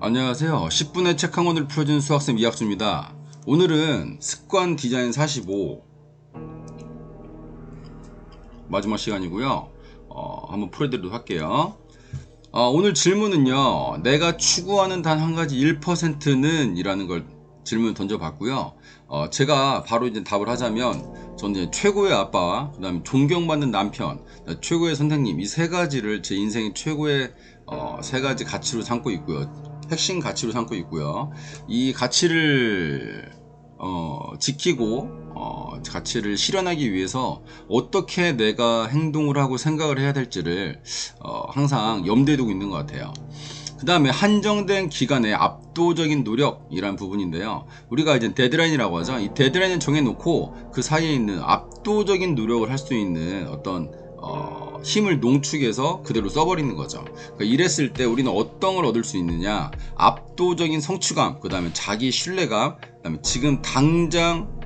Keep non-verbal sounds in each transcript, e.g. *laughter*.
안녕하세요. 10분의 책 한 권을 풀어준 수학생 이학수입니다. 오늘은 습관 디자인 45 마지막 시간이고요. 어, 한번 풀어드리도록 할게요. 어, 오늘 질문은요. 내가 추구하는 단 한 가지 1%는 이라는 걸 질문 던져봤고요. 어, 제가 바로 이제 답을 하자면 저는 최고의 아빠, 그 다음에 존경받는 남편, 최고의 선생님 이 세 가지를 제 인생의 최고의 어, 세 가지 가치로 삼고 있고요. 핵심 가치로 삼고 있고요. 이 가치를 어, 지키고 어, 가치를 실현하기 위해서 어떻게 내가 행동을 하고 생각을 해야 될지를 어, 항상 염두에 두고 있는 것 같아요. 그 다음에 한정된 기간의 압도적인 노력이란 부분인데요. 우리가 이제 데드라인이라고 하죠. 이 데드라인을 정해놓고 그 사이에 있는 압도적인 노력을 할 수 있는 어떤 어, 힘을 농축해서 그대로 써버리는 거죠. 그러니까 이랬을 때 우리는 어떤 걸 얻을 수 있느냐? 압도적인 성취감, 그 다음에 자기 신뢰감, 그 다음에 지금 당장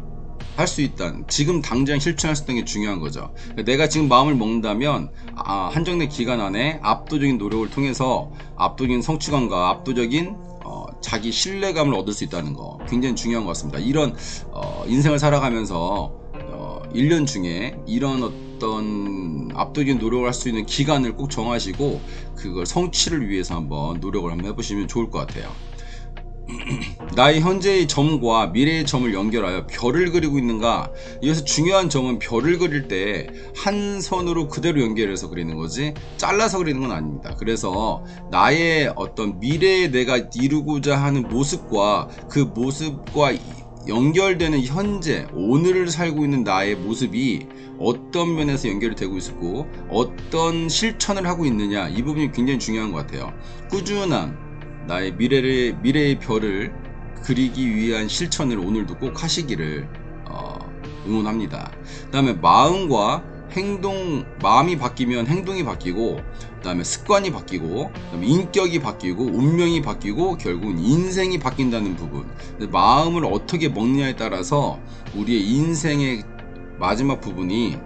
할수 있다는 지금 당장 실천할 수 있다는 게 중요한 거죠. 그러니까 내가 지금 마음을 먹는다면 아, 한정된 기간 안에 압도적인 노력을 통해서 압도적인 성취감과 압도적인 어, 자기 신뢰감을 얻을 수 있다는 거 굉장히 중요한 것 같습니다. 이런 어, 인생을 살아가면서 어, 1년 중에 이런 어떤 압도적인 노력을 할 수 있는 기간을 꼭 정하시고 그걸 성취를 위해서 한번 노력을 한번 해보시면 좋을 것 같아요. *clears throat* 나의 현재의 점과 미래의 점을 연결하여 별을 그리고 있는가? 여기서 중요한 점은 별을 그릴 때 한 선으로 그대로 연결해서 그리는 거지 잘라서 그리는 건 아닙니다. 그래서 나의 어떤 미래에 내가 이루고자 하는 모습과 그 모습과 연결되는 현재 오늘을 살고 있는 나의 모습이 어떤 면에서 연결이 되고 있고 어떤 실천을 하고 있느냐 이 부분이 굉장히 중요한 것 같아요. 꾸준한 나의 미래를 미래의 별을 그리기 위한 실천을 오늘도 꼭 하시기를 어, 응원합니다. 그다음에 마음과 행동 마음이 바뀌면 행동이 바뀌고 그다음에 습관이 바뀌고 그다음에 인격이 바뀌고 운명이 바뀌고 결국은 인생이 바뀐다는 부분. 마음을 어떻게 먹느냐에 따라서 우리의 인생의 마지막 부분이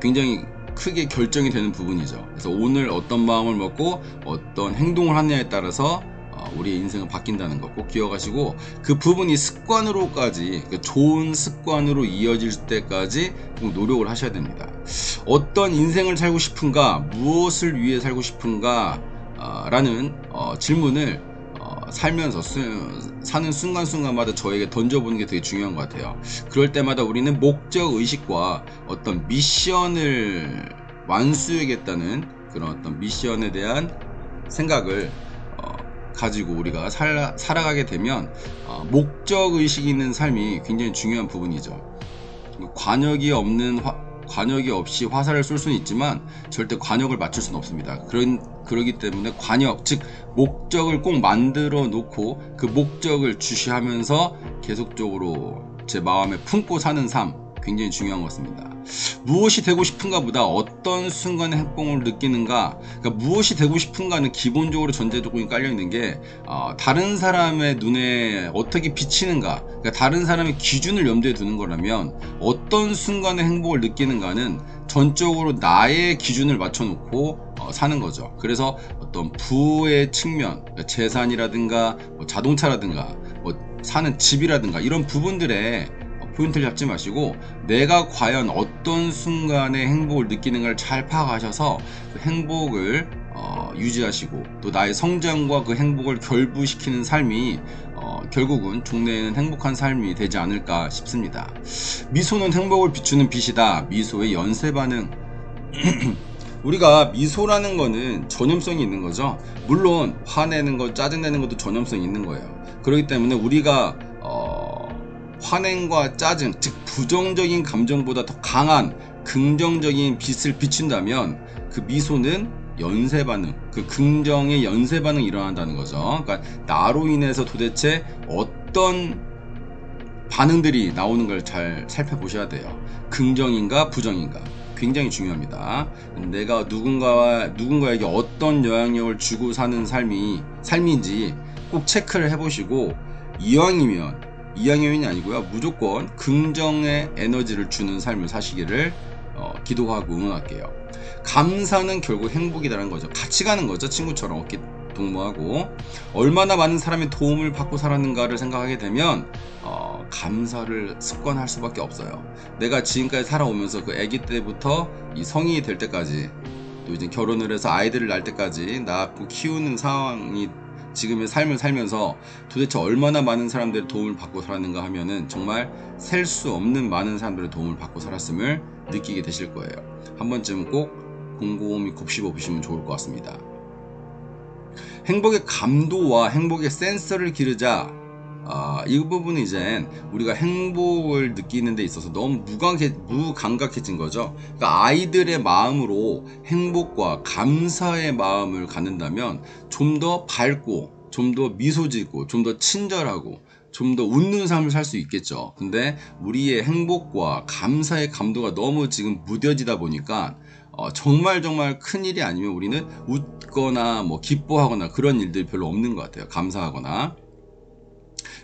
굉장히 크게 결정이 되는 부분이죠. 그래서 오늘 어떤 마음을 먹고 어떤 행동을 하느냐에 따라서 어, 우리의 인생은 바뀐다는 거 꼭 기억하시고 그 부분이 습관으로까지 그 좋은 습관으로 이어질 때까지 꼭 노력을 하셔야 됩니다. 어떤 인생을 살고 싶은가, 무엇을 위해 살고 싶은가 어, 라는 어, 질문을 어, 살면서 수, 사는 순간순간마다 저에게 던져보는 게 되게 중요한 것 같아요. 그럴 때마다 우리는 목적 의식과 어떤 미션을 완수해야겠다는 그런 어떤 미션에 대한 생각을 어, 가지고 우리가 살아, 살아가게 되면 어, 목적 의식이 있는 삶이 굉장히 중요한 부분이죠. 관역이 없는 화, 관역이 없이 화살을 쏠 수는 있지만 절대 관역을 맞출 수는 없습니다. 그런 그러기 때문에 관역 즉 목적을 꼭 만들어 놓고 그 목적을 주시하면서 계속적으로 제 마음에 품고 사는 삶 굉장히 중요한 것 같습니다. 무엇이 되고 싶은가 보다 어떤 순간의 행복을 느끼는가 그러니까 무엇이 되고 싶은가는 기본적으로 전제 조건이 깔려 있는 게 어, 다른 사람의 눈에 어떻게 비치는가 그러니까 다른 사람의 기준을 염두에 두는 거라면 어떤 순간의 행복을 느끼는가는 전적으로 나의 기준을 맞춰놓고 어, 사는 거죠. 그래서 어떤 부의 측면, 그러니까 재산이라든가 뭐 자동차라든가 뭐 사는 집이라든가 이런 부분들에 포인트를 잡지 마시고 내가 과연 어떤 순간에 행복을 느끼는가를 잘 파악하셔서 그 행복을 어, 유지하시고 또 나의 성장과 그 행복을 결부시키는 삶이 어, 결국은 종래에는 행복한 삶이 되지 않을까 싶습니다. 미소는 행복을 비추는 빛이다. 미소의 연쇄 반응. *clears throat* 우리가 미소라는 거는 전염성이 있는 거죠. 물론 화내는 것, 짜증내는 것도 전염성이 있는 거예요. 그렇기 때문에 우리가 어, 화냄과 짜증, 즉 부정적인 감정보다 더 강한 긍정적인 빛을 비춘다면 그 미소는 연쇄 반응, 그 긍정의 연쇄 반응이 일어난다는 거죠. 그러니까 나로 인해서 도대체 어떤 반응들이 나오는 걸 잘 살펴보셔야 돼요. 긍정인가 부정인가. 굉장히 중요합니다. 내가 누군가와 누군가에게 어떤 영향력을 주고 사는 삶이 삶인지 꼭 체크를 해보시고 이왕이면 이왕이면이 아니고요 무조건 긍정의 에너지를 주는 삶을 사시기를 어, 기도하고 응원할게요. 감사는 결국 행복이라는 거죠. 같이 가는 거죠 친구처럼 어깨 동무하고 얼마나 많은 사람의 도움을 받고 살았는가를 생각하게 되면 어, 감사를 습관할 수밖에 없어요. 내가 지금까지 살아오면서 그 아기 때부터 이 성인이 될 때까지 또 이제 결혼을 해서 아이들을 낳을 때까지 낳고 키우는 상황이 지금의 삶을 살면서 도대체 얼마나 많은 사람들의 도움을 받고 살았는가 하면은 정말 셀 수 없는 많은 사람들의 도움을 받고 살았음을 느끼게 되실 거예요. 한 번쯤 꼭 곰곰이 곱씹어 보시면 좋을 것 같습니다. 행복의 감도와 행복의 센서를 기르자. 아, 이 부분은 이제 우리가 행복을 느끼는 데 있어서 너무 무감해, 무감각해진 거죠. 그러니까 아이들의 마음으로 행복과 감사의 마음을 갖는다면 좀 더 밝고, 좀 더 미소 짓고, 좀 더 친절하고, 좀 더 웃는 삶을 살 수 있겠죠. 근데 우리의 행복과 감사의 감도가 너무 지금 무뎌지다 보니까 어, 정말 정말 큰 일이 아니면 우리는 웃거나 뭐 기뻐하거나 그런 일들이 별로 없는 것 같아요. 감사하거나.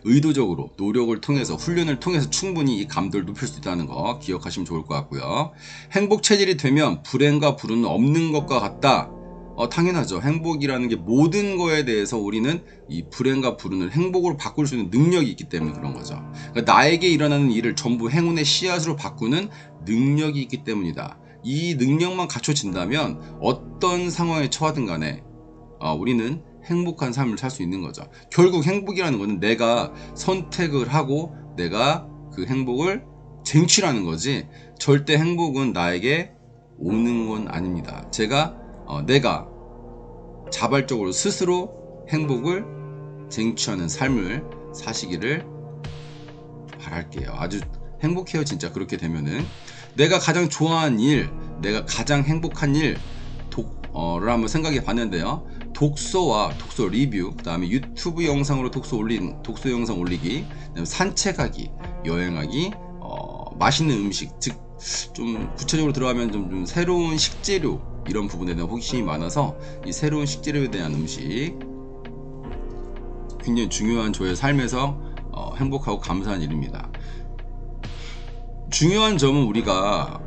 의도적으로 노력을 통해서 훈련을 통해서 충분히 이 감도를 높일 수 있다는 거 기억하시면 좋을 것 같고요. 행복 체질이 되면 불행과 불운은 없는 것과 같다. 어, 당연하죠. 행복이라는 게 모든 거에 대해서 우리는 이 불행과 불운을 행복으로 바꿀 수 있는 능력이 있기 때문에 그런 거죠. 그러니까 나에게 일어나는 일을 전부 행운의 씨앗으로 바꾸는 능력이 있기 때문이다. 이 능력만 갖춰진다면 어떤 상황에 처하든 간에 어, 우리는 행복한 삶을 살 수 있는 거죠. 결국 행복이라는 것은 내가 선택을 하고 내가 그 행복을 쟁취하는 거지 절대 행복은 나에게 오는 건 아닙니다. 제가 어, 내가 자발적으로 스스로 행복을 쟁취하는 삶을 사시기를 바랄게요. 아주 행복해요, 진짜 그렇게 되면은 내가 가장 좋아하는 일, 내가 가장 행복한 일, 독 어 를 한번 생각해 봤는데요. 독서와 독서 리뷰, 그 다음에 유튜브 영상으로 독서 올린 독서 영상 올리기, 그다음에 산책하기, 여행하기, 어, 맛있는 음식, 즉 좀 구체적으로 들어가면 좀, 좀 새로운 식재료 이런 부분에 대한 호기심이 많아서 이 새로운 식재료에 대한 음식 굉장히 중요한 저의 삶에서 어, 행복하고 감사한 일입니다. 중요한 점은 우리가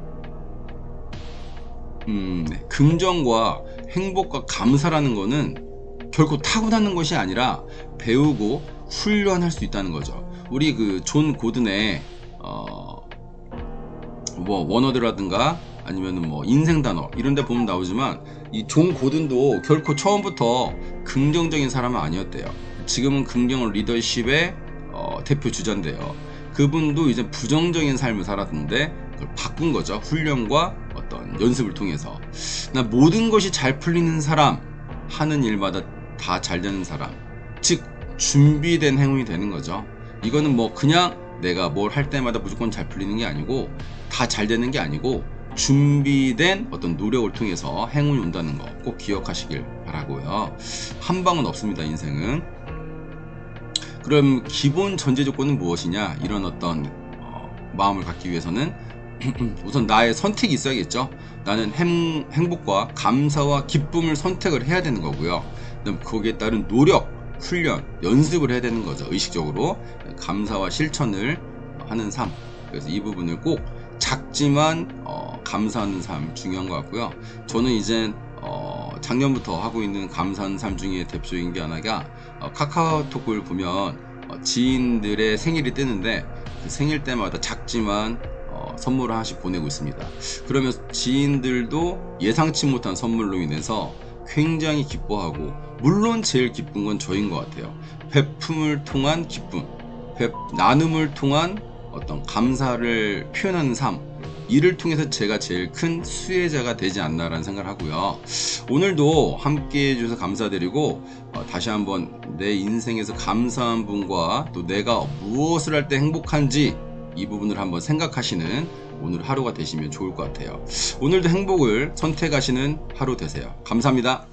음, 네, 긍정과 행복과 감사라는 거는 결코 타고나는 것이 아니라 배우고 훈련할 수 있다는 거죠. 우리 그 존 고든의 어, 뭐 원어드라든가 아니면은 뭐 인생 단어 이런 데 보면 나오지만 이 존 고든도 결코 처음부터 긍정적인 사람은 아니었대요. 지금은 긍정 리더십의 어, 대표 주자인데요. 그분도 이제 부정적인 삶을 살았는데 바꾼 거죠. 훈련과 어떤 연습을 통해서. 나 모든 것이 잘 풀리는 사람, 하는 일마다 다 잘 되는 사람. 즉, 준비된 행운이 되는 거죠. 이거는 뭐 그냥 내가 뭘 할 때마다 무조건 잘 풀리는 게 아니고 다 잘 되는 게 아니고 준비된 어떤 노력을 통해서 행운이 온다는 거 꼭 기억하시길 바라고요. 한 방은 없습니다, 인생은. 그럼 기본 전제 조건은 무엇이냐? 이런 어떤 어, 마음을 갖기 위해서는 *clears throat* 우선 나의 선택이 있어야겠죠. 나는 행, 행복과 감사와 기쁨을 선택을 해야 되는 거고요. 그다음 거기에 따른 노력, 훈련, 연습을 해야 되는 거죠. 의식적으로 감사와 실천을 하는 삶. 그래서 이 부분을 꼭 작지만 어, 감사하는 삶 중요한 것 같고요. 저는 이제 어, 작년부터 하고 있는 감사하는 삶 중에 대표적인 게 하나가 어, 카카오톡을 보면 어, 지인들의 생일이 뜨는데 그 생일 때마다 작지만 어, 선물을 하나씩 보내고 있습니다. 그러면 지인들도 예상치 못한 선물로 인해서 굉장히 기뻐하고 물론 제일 기쁜 건 저인 것 같아요. 베품을 통한 기쁨, 배, 나눔을 통한 어떤 감사를 표현하는 삶 이를 통해서 제가 제일 큰 수혜자가 되지 않나라는 생각을 하고요. 오늘도 함께 해주셔서 감사드리고 어, 다시 한번 내 인생에서 감사한 분과 또 내가 무엇을 할 때 행복한지 이 부분을 한번 생각하시는 오늘 하루가 되시면 좋을 것 같아요. 오늘도 행복을 선택하시는 하루 되세요. 감사합니다.